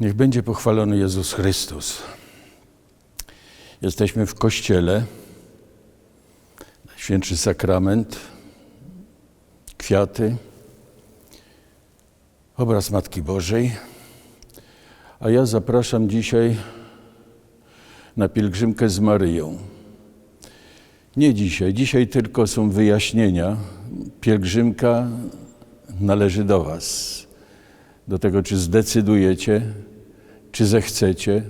Niech będzie pochwalony Jezus Chrystus. Jesteśmy w kościele, świętszy sakrament, kwiaty, obraz Matki Bożej. A ja zapraszam dzisiaj na pielgrzymkę z Maryją. Nie dzisiaj, dzisiaj tylko są wyjaśnienia. Pielgrzymka należy do Was. Do tego, czy zdecydujecie, czy zechcecie.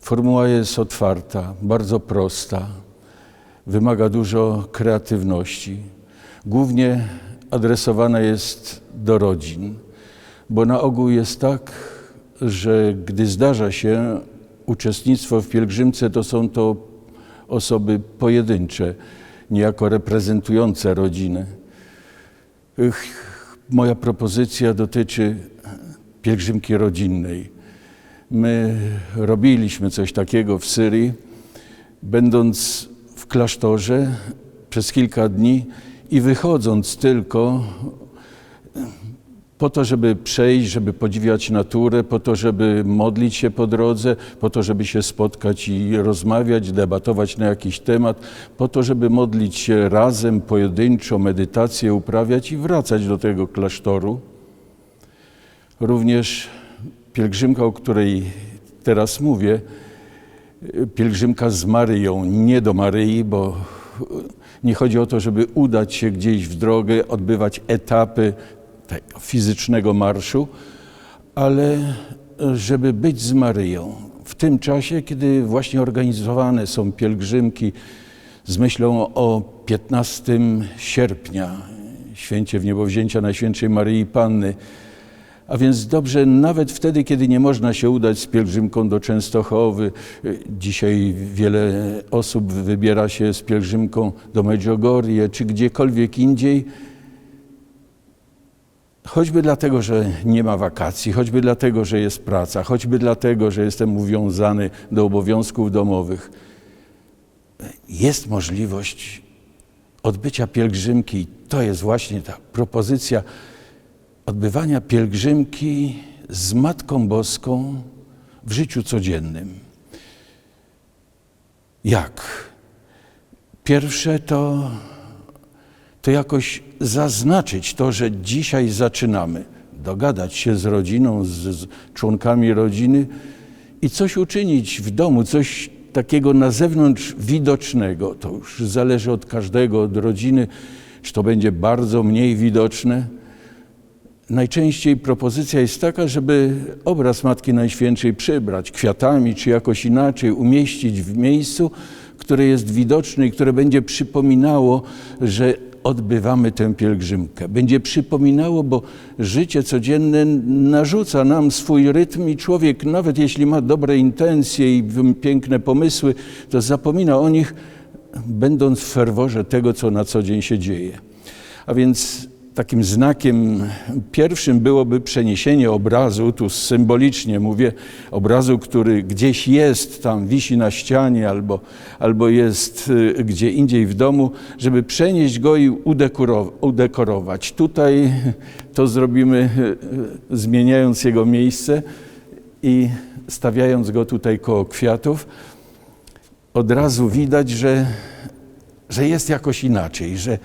Formuła jest otwarta, bardzo prosta, wymaga dużo kreatywności. Głównie adresowana jest do rodzin, bo na ogół jest tak, że gdy zdarza się uczestnictwo w pielgrzymce, to są to osoby pojedyncze, niejako reprezentujące rodzinę. Moja propozycja dotyczy pielgrzymki rodzinnej. My robiliśmy coś takiego w Syrii, będąc w klasztorze przez kilka dni i wychodząc tylko po to, żeby przejść, żeby podziwiać naturę, po to, żeby modlić się po drodze, po to, żeby się spotkać i rozmawiać, debatować na jakiś temat, po to, żeby modlić się razem, pojedynczo, medytację uprawiać i wracać do tego klasztoru. Również pielgrzymka, o której teraz mówię, pielgrzymka z Maryją, nie do Maryi, bo nie chodzi o to, żeby udać się gdzieś w drogę, odbywać etapy tego fizycznego marszu, ale żeby być z Maryją w tym czasie, kiedy właśnie organizowane są pielgrzymki z myślą o 15 sierpnia, święcie wniebowzięcia Najświętszej Maryi Panny. A więc dobrze, nawet wtedy, kiedy nie można się udać z pielgrzymką do Częstochowy, dzisiaj wiele osób wybiera się z pielgrzymką do Medjugorje czy gdziekolwiek indziej, choćby dlatego, że nie ma wakacji, choćby dlatego, że jest praca, choćby dlatego, że jestem uwiązany do obowiązków domowych, jest możliwość odbycia pielgrzymki. To jest właśnie ta propozycja odbywania pielgrzymki z Matką Boską w życiu codziennym. Jak? Pierwsze to, to jakoś zaznaczyć to, że dzisiaj zaczynamy, dogadać się z rodziną, z, z członkami rodziny i coś uczynić w domu, coś takiego na zewnątrz widocznego. To już zależy od każdego, od rodziny, czy to będzie bardzo mniej widoczne. Najczęściej propozycja jest taka, żeby obraz Matki Najświętszej przybrać kwiatami, czy jakoś inaczej umieścić w miejscu, które jest widoczne i które będzie przypominało, że odbywamy tę pielgrzymkę. Będzie przypominało, bo życie codzienne narzuca nam swój rytm i człowiek, nawet jeśli ma dobre intencje i piękne pomysły, to zapomina o nich, będąc w ferworze tego, co na co dzień się dzieje. A więc takim znakiem pierwszym byłoby przeniesienie obrazu, tu symbolicznie mówię, obrazu, który gdzieś jest, tam wisi na ścianie albo, albo jest y, gdzie indziej w domu, żeby przenieść go i udekorować. Tutaj to zrobimy y, zmieniając jego miejsce i stawiając go tutaj koło kwiatów. Od razu widać, że, że jest jakoś inaczej, że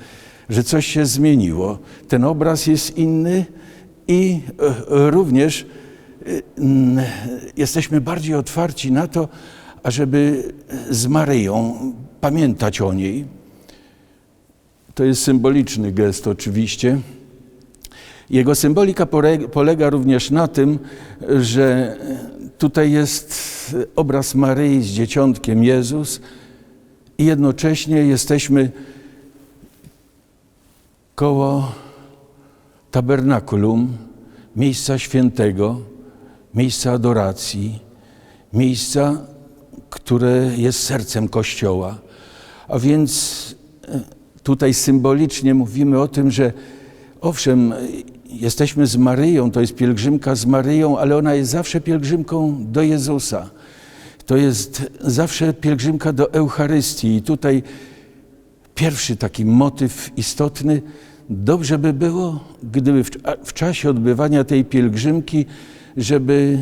że coś się zmieniło. Ten obraz jest inny i e, również e, jesteśmy bardziej otwarci na to, ażeby z Maryją pamiętać o niej. To jest symboliczny gest oczywiście. Jego symbolika polega również na tym, że tutaj jest obraz Maryi z dzieciątkiem Jezus i jednocześnie jesteśmy koło tabernakulum, miejsca świętego, miejsca adoracji, miejsca, które jest sercem Kościoła. A więc e, tutaj symbolicznie mówimy o tym, że owszem, jesteśmy z Maryją, to jest pielgrzymka z Maryją, ale ona jest zawsze pielgrzymką do Jezusa. To jest zawsze pielgrzymka do Eucharystii. I tutaj pierwszy taki motyw istotny, dobrze by było, gdyby w, w, czasie odbywania tej pielgrzymki, żeby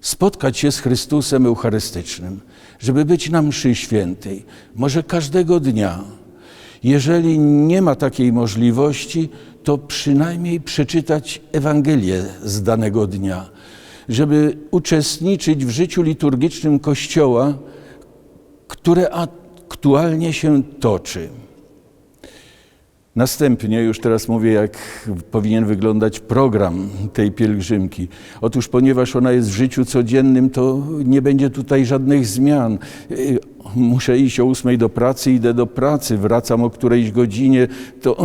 spotkać się z Chrystusem Eucharystycznym, żeby być na mszy świętej, może każdego dnia. Jeżeli nie ma takiej możliwości, to przynajmniej przeczytać Ewangelię z danego dnia, żeby uczestniczyć w życiu liturgicznym Kościoła, które aktualnie się toczy. Następnie, już teraz mówię, jak powinien wyglądać program tej pielgrzymki. Otóż, ponieważ ona jest w życiu codziennym, to nie będzie tutaj żadnych zmian. Y, Muszę iść o ósmej do pracy, idę do pracy, wracam o którejś godzinie, to,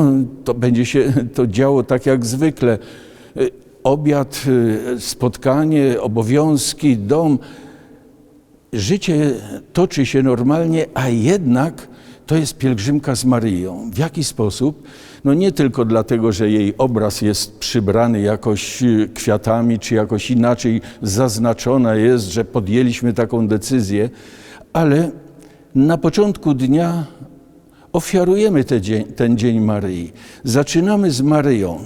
to będzie się to działo tak jak zwykle. Y, Obiad, y, spotkanie, obowiązki, dom. Życie toczy się normalnie, a jednak to jest pielgrzymka z Maryją. W jaki sposób? No nie tylko dlatego, że jej obraz jest przybrany jakoś y, kwiatami, czy jakoś inaczej zaznaczona jest, że podjęliśmy taką decyzję, ale na początku dnia ofiarujemy ten dzień, ten dzień Maryi. Zaczynamy z Maryją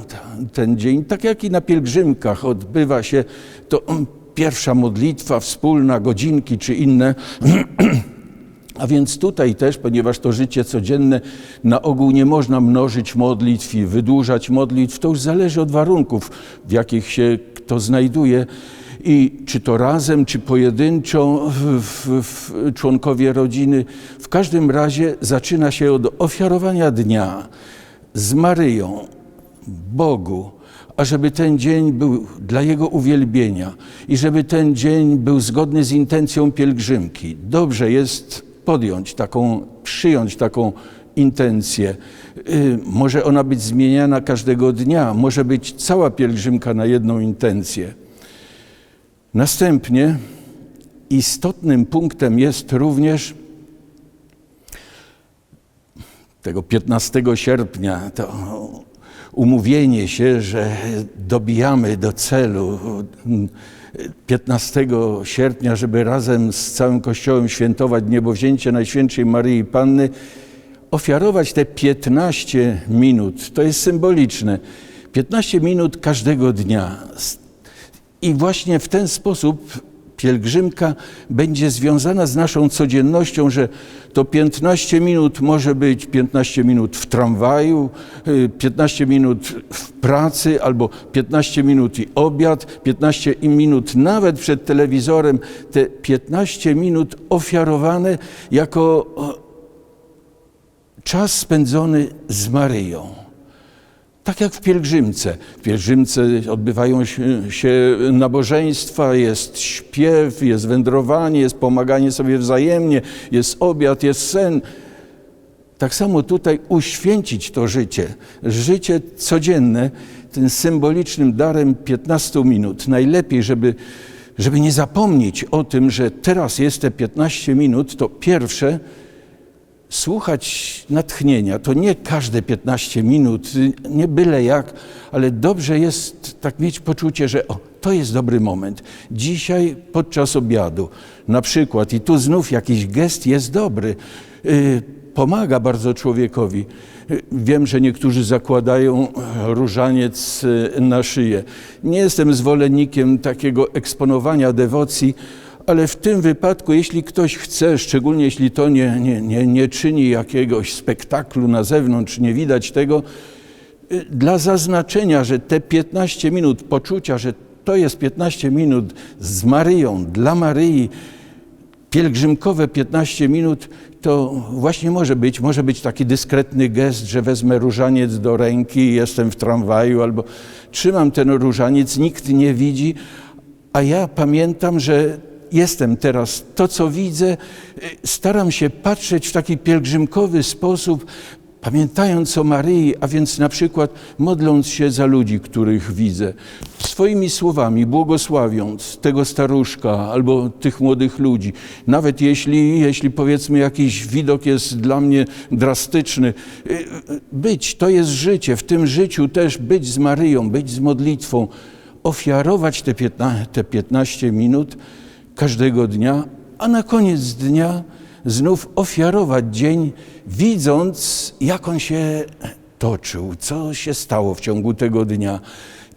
ten dzień, tak jak i na pielgrzymkach odbywa się to mm, pierwsza modlitwa wspólna, godzinki czy inne. A więc tutaj też, ponieważ to życie codzienne, na ogół nie można mnożyć modlitw i wydłużać modlitw, to już zależy od warunków, w jakich się kto znajduje. I czy to razem, czy pojedynczo w, w, w członkowie rodziny, w każdym razie zaczyna się od ofiarowania dnia z Maryją, Bogu, ażeby ten dzień był dla Jego uwielbienia i żeby ten dzień był zgodny z intencją pielgrzymki. Dobrze jest podjąć taką, przyjąć taką intencję. Y, Może ona być zmieniana każdego dnia, może być cała pielgrzymka na jedną intencję. Następnie istotnym punktem jest również tego 15 sierpnia to umówienie się, że dobijamy do celu 15 sierpnia, żeby razem z całym Kościołem świętować niebowzięcie Najświętszej Maryi Panny, ofiarować te 15 minut. To jest symboliczne. 15 minut każdego dnia. I właśnie w ten sposób pielgrzymka będzie związana z naszą codziennością, że to 15 minut może być 15 minut w tramwaju, 15 minut w pracy, albo 15 minut i obiad, 15 minut nawet przed telewizorem. Te 15 minut ofiarowane jako czas spędzony z Maryją. Tak jak w pielgrzymce. W pielgrzymce odbywają się, nabożeństwa, jest śpiew, jest wędrowanie, jest pomaganie sobie wzajemnie, jest obiad, jest sen. Tak samo tutaj uświęcić to życie, życie codzienne, tym symbolicznym darem 15 minut. Najlepiej, żeby, żeby nie zapomnieć o tym, że teraz jest te 15 minut, to pierwsze słuchać natchnienia. To nie każde 15 minut, nie byle jak, ale dobrze jest tak mieć poczucie, że o, to jest dobry moment. Dzisiaj podczas obiadu na przykład, i tu znów jakiś gest jest dobry, yy, pomaga bardzo człowiekowi. Wiem, że niektórzy zakładają różaniec na szyję. Nie jestem zwolennikiem takiego eksponowania dewocji, ale w tym wypadku, jeśli ktoś chce, szczególnie jeśli to nie, nie, nie, nie czyni jakiegoś spektaklu na zewnątrz, nie widać tego, y, dla zaznaczenia, że te 15 minut poczucia, że to jest 15 minut z Maryją, dla Maryi, pielgrzymkowe 15 minut, to właśnie może być, może być taki dyskretny gest, że wezmę różaniec do ręki, jestem w tramwaju, albo trzymam ten różaniec, nikt nie widzi, a ja pamiętam, że jestem teraz, to co widzę, y, staram się patrzeć w taki pielgrzymkowy sposób, pamiętając o Maryi, a więc na przykład modląc się za ludzi, których widzę, swoimi słowami błogosławiąc tego staruszka albo tych młodych ludzi, nawet jeśli, jeśli powiedzmy jakiś widok jest dla mnie drastyczny, y, y, być, to jest życie, w tym życiu też być z Maryją, być z modlitwą, ofiarować te 15, te 15 minut, każdego dnia, a na koniec dnia znów ofiarować dzień, widząc, jak on się toczył, co się stało w ciągu tego dnia.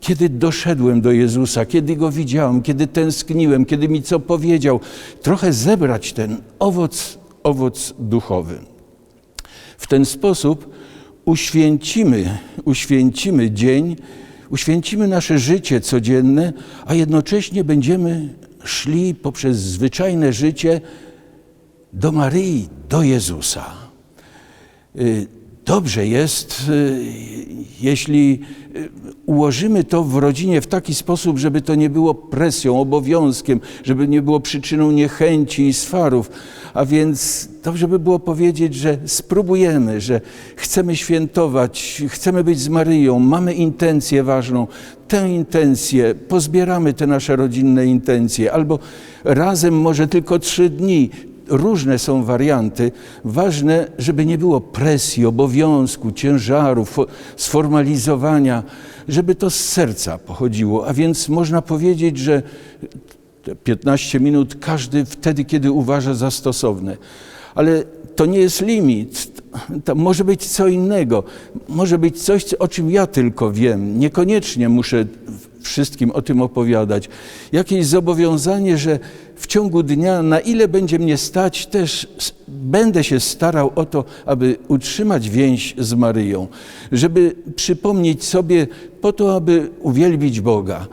kiedy doszedłem do Jezusa, kiedy Go widziałem, kiedy tęskniłem, kiedy mi co powiedział, trochę zebrać ten owoc, owoc duchowy. W ten sposób uświęcimy, uświęcimy dzień, uświęcimy nasze życie codzienne, a jednocześnie będziemy szli poprzez zwyczajne życie do Maryi, do Jezusa. Y, Dobrze jest, y, jeśli y, ułożymy to w rodzinie w taki sposób, żeby to nie było presją, obowiązkiem, żeby nie było przyczyną niechęci i swarów. A więc dobrze by było powiedzieć, że spróbujemy, że chcemy świętować, chcemy być z Maryją, mamy intencję ważną. Tę intencję, pozbieramy te nasze rodzinne intencje, albo razem może tylko trzy dni, różne są warianty. Ważne, żeby nie było presji, obowiązku, ciężaru, sformalizowania, żeby to z serca pochodziło. A więc można powiedzieć, że 15 minut każdy wtedy, kiedy uważa za stosowne. Ale to nie jest limit. To może być co innego. Może być coś, o czym ja tylko wiem. Niekoniecznie muszę wszystkim o tym opowiadać. Jakieś zobowiązanie, że w ciągu dnia, na ile będzie mnie stać, też będę się starał o to, aby utrzymać więź z Maryją, żeby przypomnieć sobie po to, aby uwielbić Boga,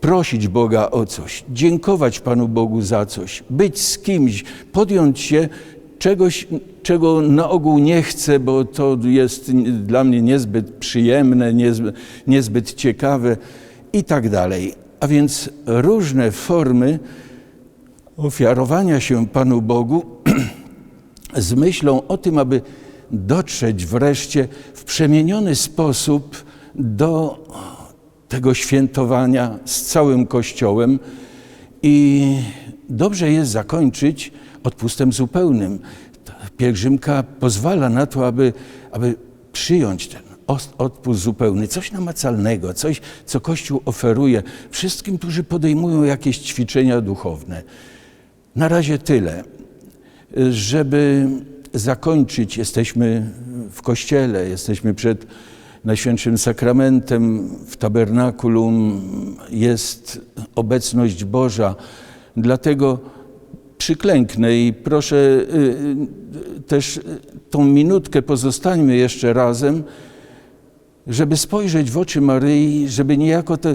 prosić Boga o coś, dziękować Panu Bogu za coś, być z kimś, podjąć się czegoś, czego na ogół nie chcę, bo to jest dla mnie niezbyt przyjemne, niezbyt, niezbyt ciekawe i tak dalej. A więc różne formy ofiarowania się Panu Bogu z myślą o tym, aby dotrzeć wreszcie w przemieniony sposób do tego świętowania z całym Kościołem i dobrze jest zakończyć odpustem zupełnym. Pielgrzymka pozwala na to, aby, aby przyjąć ten odpust zupełny, coś namacalnego, coś, co Kościół oferuje wszystkim, którzy podejmują jakieś ćwiczenia duchowne. Na razie tyle. Żeby zakończyć, jesteśmy w Kościele, jesteśmy przed Najświętszym Sakramentem, w tabernakulum jest obecność Boża. Dlatego przyklęknę i proszę y, y, też tą minutkę pozostańmy jeszcze razem, żeby spojrzeć w oczy Maryi, żeby niejako to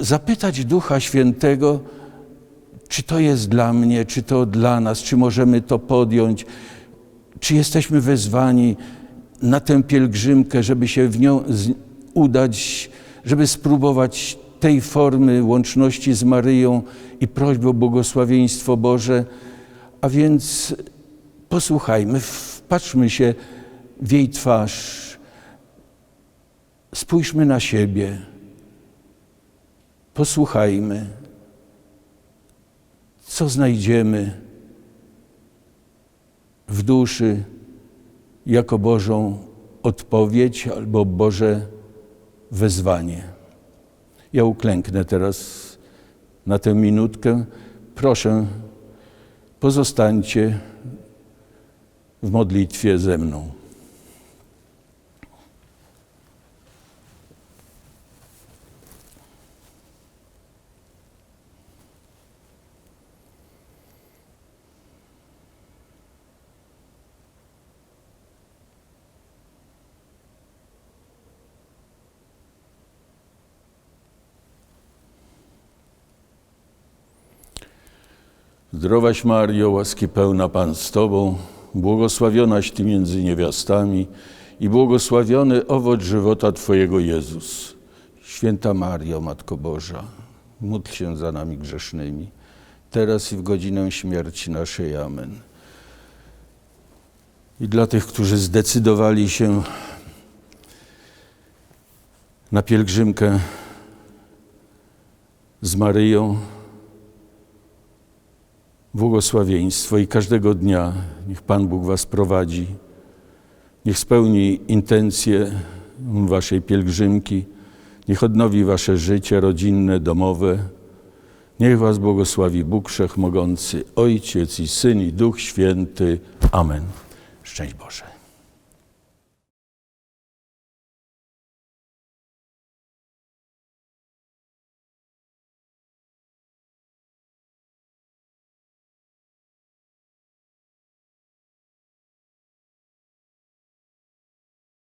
zapytać Ducha Świętego, czy to jest dla mnie, czy to dla nas, czy możemy to podjąć, czy jesteśmy wezwani na tę pielgrzymkę, żeby się w nią udać, żeby spróbować tej formy łączności z Maryją i prośby o błogosławieństwo Boże. A więc posłuchajmy, wpatrzmy się w jej twarz, spójrzmy na siebie, posłuchajmy, co znajdziemy w duszy jako Bożą odpowiedź albo Boże wezwanie. Ja uklęknę teraz na tę minutkę. Proszę, pozostańcie w modlitwie ze mną. Zdrowaś Mario, łaski pełna Pan z Tobą, błogosławionaś Ty między niewiastami i błogosławiony owoc żywota Twojego Jezus. Święta Mario, Matko Boża, módl się za nami grzesznymi, teraz i w godzinę śmierci naszej. Amen. I dla tych, którzy zdecydowali się na pielgrzymkę z Maryją, błogosławieństwo i każdego dnia niech Pan Bóg Was prowadzi. Niech spełni intencje Waszej pielgrzymki, niech odnowi Wasze życie rodzinne, domowe. Niech Was błogosławi Bóg Wszechmogący, Ojciec i Syn i Duch Święty. Amen. Szczęść Boże.